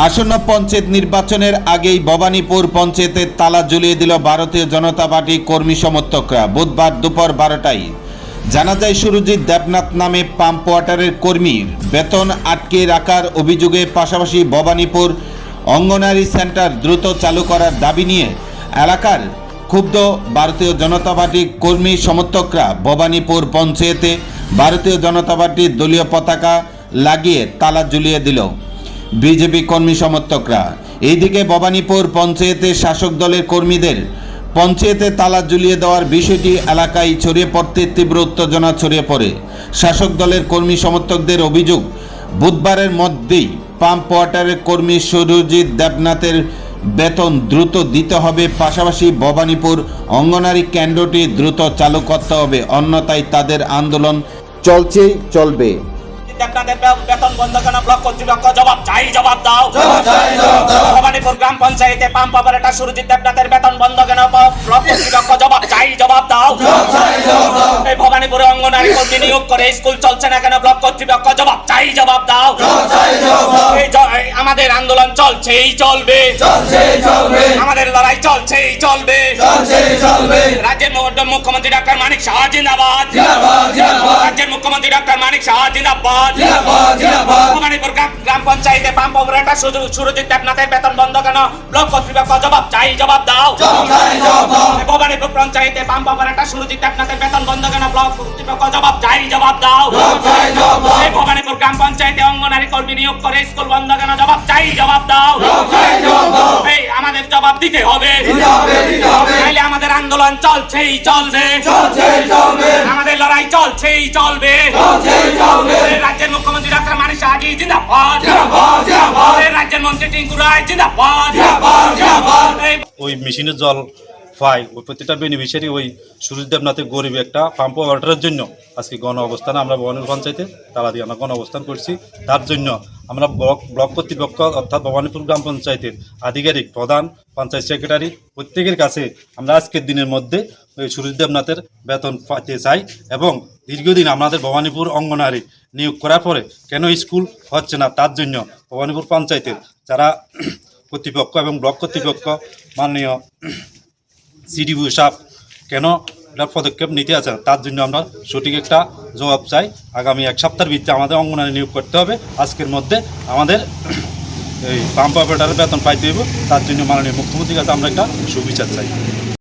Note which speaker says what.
Speaker 1: আসন্ন পঞ্চায়েত নির্বাচনের আগেই ভবানীপুর পঞ্চায়েতের তালা ঝুলিয়ে দিল ভারতীয় জনতা পার্টি কর্মী সমর্থকরা। বুধবার দুপুর বারোটায় জানা যায় সুরজিৎ দেবনাথ নামে পাম্প ওয়াটারের কর্মীর বেতন আটকে রাখার অভিযোগে পাশাপাশি ভবানীপুর অঙ্গনারী সেন্টার দ্রুত চালু করার দাবি নিয়ে এলাকার ক্ষুব্ধ ভারতীয় জনতা পার্টির কর্মী সমর্থকরা ভবানীপুর পঞ্চায়েতে ভারতীয় জনতা পার্টির দলীয় পতাকা লাগিয়ে তালা ঝুলিয়ে দিল। বিজেপি কর্মী সমর্থকরা। এইদিকে ভবানীপুর পঞ্চায়েতের শাসক দলের কর্মীদের পঞ্চায়েতে তালা ঝুলিয়ে দেওয়ার বিষয়টি এলাকায় ছড়িয়ে পড়তে তীব্র উত্তেজনা ছড়িয়ে পড়ে। শাসক দলের কর্মী সমর্থকদের অভিযোগ, বুধবারের মধ্যেই পাম্প ওয়াটারের কর্মী সুরজিৎ দেবনাথের বেতন দ্রুত দিতে হবে, পাশাপাশি ভবানীপুর অঙ্গনারী কেন্দ্রটি দ্রুত চালু করতে হবে। অন্যথায় তাদের আন্দোলন চলছেই চলবে।
Speaker 2: আপনাদের বেতন বন্ধ কেন? ব্লক কর্তৃপক্ষ জবাব চাই জবাব দাও। ভবানীপুর গ্রাম পঞ্চায়েতে পাম্প অপারেটর সুরজিৎ দেবনাথের বেতন বন্ধ কেন? ব্লক কর্তৃপক্ষ জবাব চাই জবাব দাও। এই ভবানীপুরে অঙ্গনারী কর্মী নিয়োগ করে স্কুল চলছে না কেন? ব্লক কর্তৃপক্ষ জবাব চাই জবাব দাও। এই আমাদের আন্দোলন চলছেই চলবে। আমাদের লড়াই চলছেই চলবে। রাজ্যের মু- মুখ্যমন্ত্রী ডাক্তার মানিক শাহ জিন্দাবাদ। রাজ্যের মুখ্যমন্ত্রী ডাক্তার মানিক শাহ জিন্দাবাদ। ভবানীপুর গ্রাম- গ্রাম পঞ্চায়েতে পাম্প অপারেটর সুর- সুরজিৎ দেবনাথের বেতন বন্ধ কেন? ব্লক কর্তৃপক্ষ জবাব চাই জবাব দাও। ভবানীপুর পঞ্চায়েতে পাম্প অপারেটর সুরজিৎ দেবনাথের বেতন বন্ধ কেন? ব্লক কর্তৃপক্ষ জবাব চাই জবাব দাও। নিয়োগ করে স্কুল বন্ধ কেন? জবাব চাই জবাব দাও। এই আমাদের জবাব দিতে হবে। নাইলে আমাদের আন্দোলন চলছেই চলবে। আমাদের লড়াই চলছেই চলবে। রাজ্যের মুখ্যমন্ত্রী ডক্টর মানিক শাহজি জিন্দাবাদ। রাজ্যের মন্ত্রী টিঙ্কু রায় জিন্দাবাদ।
Speaker 3: ওই মেশিনের জল পায় ওই প্রতিটা বেনিফিশিয়ারি ওই সুরজ দেবনাথের গরিব একটা পাম্প ওয়াটারের জন্য। আজকে গণ অবস্থানে আমরা ভবানীপুর পঞ্চায়েতে তালা দিয়ে আমরা গণ অবস্থান করছি তার জন্য আমরা ব্লক ব্লক কর্তৃপক্ষ অর্থাৎ ভবানীপুর গ্রাম পঞ্চায়েতের আধিকারিক, প্রধান, পঞ্চায়েত সেক্রেটারি প্রত্যেকের কাছে আমরা আজকের দিনের মধ্যে সুরজ দেবনাথের বেতন পাইতে চাই এবং দীর্ঘদিন আমাদের ভবানীপুর অঙ্গনারী নিয়োগ করার পরে কেন স্কুল হচ্ছে না তার জন্য ভবানীপুর পঞ্চায়েতের যারা কর্তৃপক্ষ এবং ব্লক কর্তৃপক্ষ মাননীয় সিডিপি সাহেব কেন পদক্ষেপ নিতে আছে। তার জন্য আমরা সঠিক একটা জবাব চাই। আগামী এক সপ্তাহের ভিত্তিতে আমাদের অঙ্গনারী নিয়োগ করতে হবে। আজকের মধ্যে আমাদের এই পাম্প অপারেটারের বেতন পাইতে হইব। তার জন্য মাননীয় মুখ্যমন্ত্রীর কাছে আমরা একটা সুবিচার চাই।